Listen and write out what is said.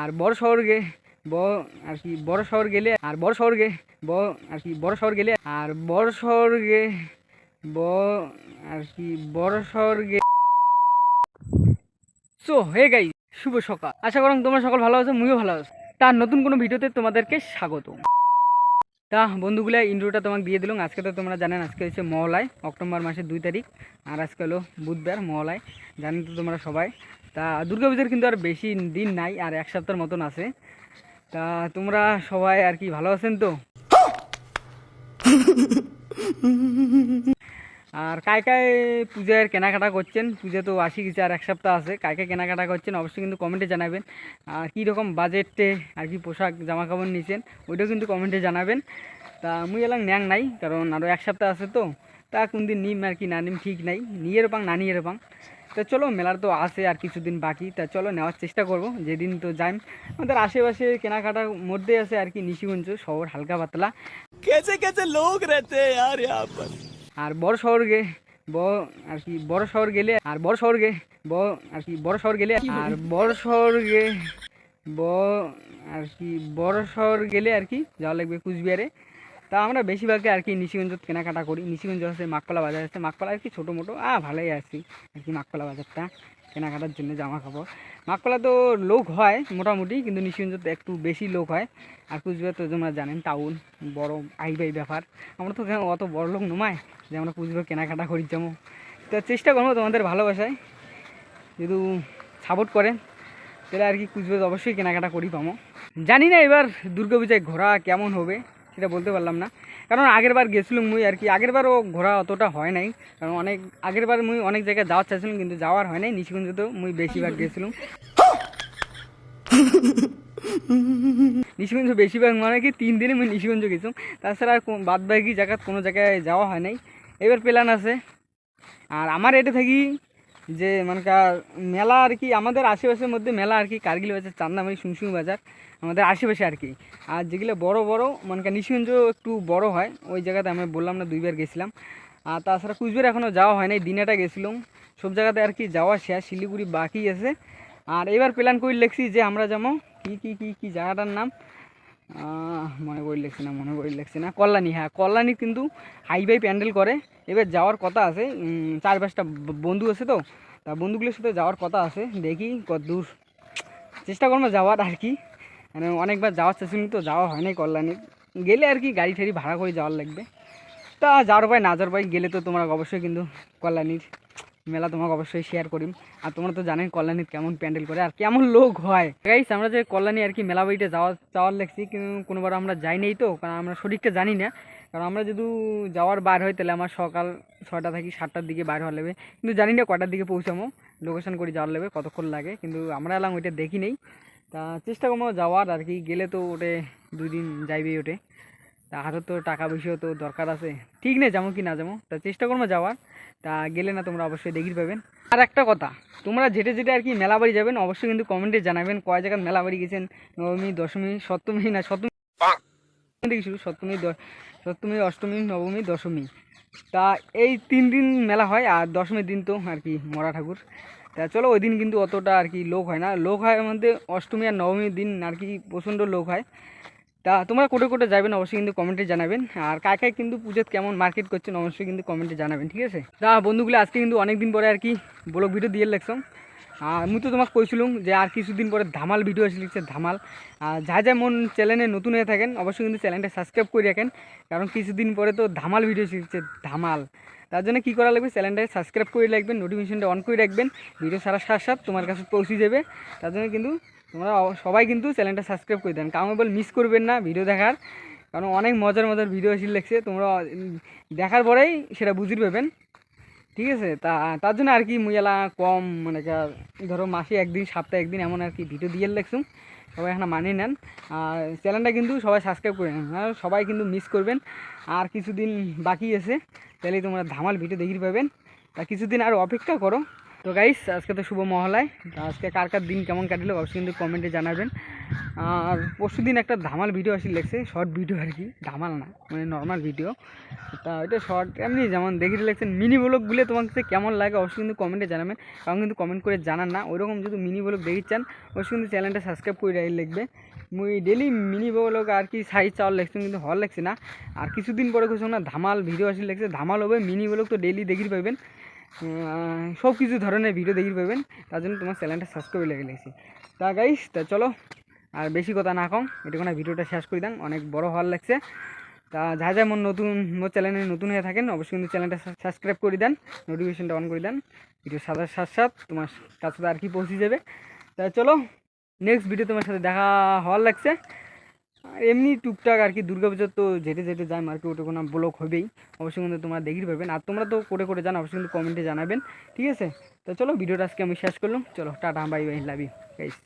আর বড় শহর গে, ব, আর কি, বড় শহর গেলে, আর বড় শহর গে বড় আর কি, বড় শহর গেলে, আর বড় শহর গে, ব, আর কি, বড় শহর গে। সো হে গাই শুভ সকাল। আশা করুন তোমরা সকল ভালো আছো, মুইও ভালো আছো। তার নতুন কোনো ভিডিওতে তোমাদেরকে স্বাগত তা বন্ধুগুলা ইন্ট্রোটা তোমাকে দিয়ে দিলাম। আজকে তো তোমরা জানেন, আজকে হচ্ছে মহলায়, অক্টোবর মাসের দুই তারিখ। আর আজকে হলো বুধবার মহলায়। জানেন তো তোমরা সবাই। তা দুর্গাপূজার কিন্তু আর বেশি দিন নাই, আর এক সপ্তাহের মতন আছে। তা তোমরা সবাই আর কি ভালো আছেন তো? আর কায় কায় পূজার কেনাকাটা করছেন? পুজো তো আসি গেছে, আর এক সপ্তাহ আছে। কায় কায় কেনাকাটা করছেন? অবশ্যই কিন্তু কমেন্টে জানাবেন। আর কী রকম বাজেটে আর কি পোশাক জামা কাপড় নিয়েছেন ওইটাও কিন্তু কমেন্টে জানাবেন। তা মুই এলাম ন্যাং নাই, কারণ আরও এক সপ্তাহ আছে তো। তা কোন দিন নিম আর কি না নিম ঠিক নাই। নিয়ে পাং, না নিয়ে পাং। তো চলো মেলার তো আসে আর কিছুদিন বাকি তা চলো নেওয়ার চেষ্টা করব যেদিন তো যাই। আমাদের আশেপাশে কেনাকাটার মধ্যে আছে আর কি নিশিগঞ্জ শহর হালকা পাতলা। কেসে কেসে লোক রেতে আর আর বড় শহর গে ব আর কি বড় শহর গেলে আর বড় শহর গে ব আর কি বড় শহর গেলে আর বড় শহর গে ব আর কি বড় শহর গেলে আর কি যাওয়া লাগবে কুচবিহারে। তা আমরা বেশিরভাগে আর কি নিশিগঞ্জ কেনাকাটা করি। নিশিগঞ্জ আছে, মাকপালা বাজার আছে। মাকপালা আর কি ছোটো মোটো। আ ভালোই আসি আর কি মাকপালা বাজারটা, কেনাকাটার জন্য জামা কাপড়। মাকপালা তো লোক হয় মোটামুটি, কিন্তু নিশিগঞ্জ তো একটু বেশি লোক হয়। আর কুচবিহার তো তোমরা জানেন, টাউন, বড় আই বাই ব্যাপার। আমরা তো অত বড় লোক নমায় যে আমরা কুচবিহার কেনাকাটা করি, যাব। তো চেষ্টা করব তোমাদের ভালোবাসায়। যদি সাপোর্ট করেন, তাহলে আর কি কুচবিহার অবশ্যই কেনাকাটা করি, পাবো। জানি না এবার দুর্গাপূজায় ঘোরা কেমন হবে। সেটা বলতে পারলাম না। কারণ আগের বার গেছিলাম মুই আর কি, আগের বারও ঘোরা অতটা হয় নাই। কারণ অনেক, আগের বার মুই অনেক জায়গায় যাওয়ার চাইছিলাম, কিন্তু যাওয়ার হয় নাই। নিশিগঞ্জ তো মুই বেশিরভাগ গেছিলাম। নিশিগঞ্জ বেশিরভাগ মানে কি, তিন দিনে মুই নিশিগঞ্জ গেছিলাম। তাছাড়া আর বাদ বাকি জায়গা কোনো জায়গায় যাওয়া হয় নাই। এবার প্ল্যান আছে। আর আমার এটা থাকি যে মানে মেলা আর কি, আমাদের আশেপাশের মধ্যে মেলা আর কি, কার্গিল বাজার, চান্দামারি সুংসুং বাজার, আমাদের আশেপাশে আর কি। আর যেগুলো বড় বড় মানে কা নিশিগঞ্জ একটু বড় হয়, ওই জায়গাতে আমি বললাম না দুইবার গেছিলাম। আর তাছাড়া কুচবিহার এখনও যাওয়া হয় নাই, দিনেটা গেছিলাম। সব জায়গাতে আর কি যাওয়া শেষ, শিলিগুড়ি বাকি আছে। আর এবার প্ল্যান করে লেখছি যে আমরা যাব, কি কি কি কি জায়গাটার নাম? মনে করি লেখছি না, মনে করি লেখছি না। কল্যাণী হ্যাঁ কল্যাণী কিন্তু হাইবাই প্যান্ডেল করে। এবার যাওয়ার কথা আছে চার পাঁচটা বন্ধু আছে তো, তা বন্ধুগুলোর সাথে যাওয়ার কথা আছে, দেখি কত দূর। চেষ্টা করব যাওয়ার আর কি। মানে অনেকবার যাওয়ার চেষ্টা তো, যাওয়া হয় নাই কল্যাণী। গেলে আর কি গাড়ি ঠাড়ি ভাড়া করে যাওয়ার লাগবে। তা যাওয়ার পাই না যাওয়ার পাই গেলে তো তোমরা অবশ্যই কিন্তু কল্যাণীর। মেলা তোমাকে অবশ্যই শেয়ার করিম। আর তোমরা তো জানেন কল্যাণীর কেমন প্যান্ডেল করে, আর কেমন লোক হয়। গাইস আমরা যে কল্যাণী আর কি মেলা বাড়িতে যাওয়া যাওয়ার লাগছি, কিন্তু কোনোবার আমরা যাই নাই তো, কারণ আমরা সঠিকটা জানি না। কারণ আমরা যদি যাওয়ার বার হয়, তাহলে আমার সকাল ছটা থাকি সাতটার দিকে বার হওয়া লাগবে কিন্তু জানি না কটার দিকে পৌঁছামো লোকেশন করে যাওয়ার লাগবে কতক্ষণ লাগে, কিন্তু আমরা এলাম ওইটা দেখি নেই। তা চেষ্টা করব যাওয়ার, আর কি গেলে তো ওটে দুই দিন যাইবেই ওটে। তা হাতে তো টাকা পয়সাও তো দরকার আছে। ঠিক নেই যাব কি না যাব? তা চেষ্টা করব যাওয়ার। তা গেলে না তোমরা অবশ্যই দেখি পাবেন। আর একটা কথা, তোমরা যেটা যেটা আর কি মেলা বাড়ি যাবেন, অবশ্যই কিন্তু কমেন্টে জানাবেন কয় জায়গায় মেলা বাড়ি গেছেন, নবমী, দশমী, সপ্তমী না সপ্তমী থেকে শুরু, সপ্তমী সপ্তমী, অষ্টমী, নবমী, দশমী। তা এই তিন দিন মেলা হয় আর দশমীর দিন তো আর কি মরা ঠাকুর। তা চলো ওই দিন কিন্তু অতটা আর কি লোক হয় না। লোক হয় মধ্যে অষ্টমী আর নবমীর দিন আর কি প্রচণ্ড লোক হয়। তা তোমরা কোটে কোটে যাবেন অবশ্যই কিন্তু কমেন্টে জানাবেন। আর কায় কিন্তু পুজোর কেমন মার্কেট করছেন, অবশ্যই কিন্তু কমেন্টে জানাবেন, ঠিক আছে? তা বন্ধুগুলো, আজকে কিন্তু অনেক দিন পরে আর কি ব্লগ ভিডিও দিয়ে লাগছম আর মুই তো তোমাকে কইছিলাম যে আর কিছুদিন পরে ধামাল ভিডিও এসে লিখছে ধামাল। যা যা মন চ্যানেলে নতুন হয়ে থাকেন, অবশ্যই কিন্তু চ্যানেলটা সাবস্ক্রাইব করে রাখেন, কারণ কিছুদিন পরে তো ধামাল ভিডিও শিখছে ধামাল। তার জন্য কী করা লাগবে চ্যানেলটা সাবস্ক্রাইব করে রাখবেন নোটিফিকেশনটা অন করে রাখবেন ভিডিও সারা সাথ সাথ তোমার কাছে পৌঁছে যাবে। তার জন্য কিন্তু তোমরা সবাই কিন্তু চ্যানেলটা সাবস্ক্রাইব করে দেন। কারণ বল মিস করবেন না ভিডিও দেখার। কারণ অনেক মজার মজার ভিডিও এসে লেগছে তোমরা দেখার পরেই সেটা বুঝতে পাবেন ঠিক আছে? তা, তার জন্য আর কি মুইয়ালা কম মানে ধরো মাসে একদিন, সপ্তাহে একদিন এমন আর কি ভিডিও দিয়ে লেগছুম সবাই এখানে মানিয়ে নেন। আর চ্যানেলটা কিন্তু সবাই সাবস্ক্রাইব করে নেন। আর সবাই কিন্তু মিস করবেন। আর কিছুদিন বাকি আছে, তাহলে তোমরা ধামাল ভিডিও দেখতে পাবেন। তা কিছুদিন আর অপেক্ষা করো। তো গাইস আজকে তো শুভ মহলায়। আজকে কার কার দিন কেমন কাটলো অবশ্যই কিন্তু কমেন্টে জানাবেন। আর পরশু দিন একটা ধামাল ভিডিও আসি লেগছে শর্ট ভিডিও আর কি। ধামাল না মানে নর্মাল ভিডিও তা ওইটা শর্ট এমনি যেমন দেখে লেগছেন মিনি ব্লগগুলো তোমাকে কেমন লাগে অবশ্যই কিন্তু কমেন্টে জানাবেন। কারণ কিন্তু কমেন্ট করে জানান না, ওইরকম যদি মিনি ব্লগ দেখি চান, অবশ্যই কিন্তু চ্যানেলটা সাবস্ক্রাইব করে রাখি লিখবে। মুই ডেলি মিনি ব্লগ আর কি সাইজ চাওয়ার লেগছে, কিন্তু হল লাগছে না। আর কিছুদিন পরে কিছু না ধামাল ভিডিও আসি লেগছে, ধামাল হবে মিনি ব্লগ তো ডেলি দেখি পাবেন সব কিছু ধরনের ভিডিও দেখি পাবেন। তার জন্য তোমার চ্যানেলটা সাবস্ক্রাইব লেগে লেগেছি তা গাইস তা চলো, আর বেশি কথা না কম এটা কোনো ভিডিওটা শেষ করে দাম অনেক বড় হওয়ার লাগছে। তা যা যা মোর নতুন মোর চ্যানেলে নতুন হয়ে থাকেন, অবশ্যই কিন্তু চ্যানেলটা সাবস্ক্রাইব করে দেন নোটিফিকেশনটা অন করে দেন। ভিডিও সাদার সাথে সাথ তোমার কাছে আর কি পৌঁছে যাবে। তা চলো নেক্সট ভিডিও তোমার সাথে দেখা হওয়ার লাগছে। এমনি টুকটাক আর কি দুর্গা পুজোর তো যেতে যেতে যায় মার্কেট ওটা কোনো ব্লক হবেই। অবশ্যই কিন্তু তোমরা দেখি পাবেন আর তোমরা তো করে করে জানো, অবশ্যই কিন্তু কমেন্টে জানাবেন। ঠিক আছে? তো চলো, ভিডিওটা আজকে আমি শেষ করলাম। চলো, tata bye bye love you guys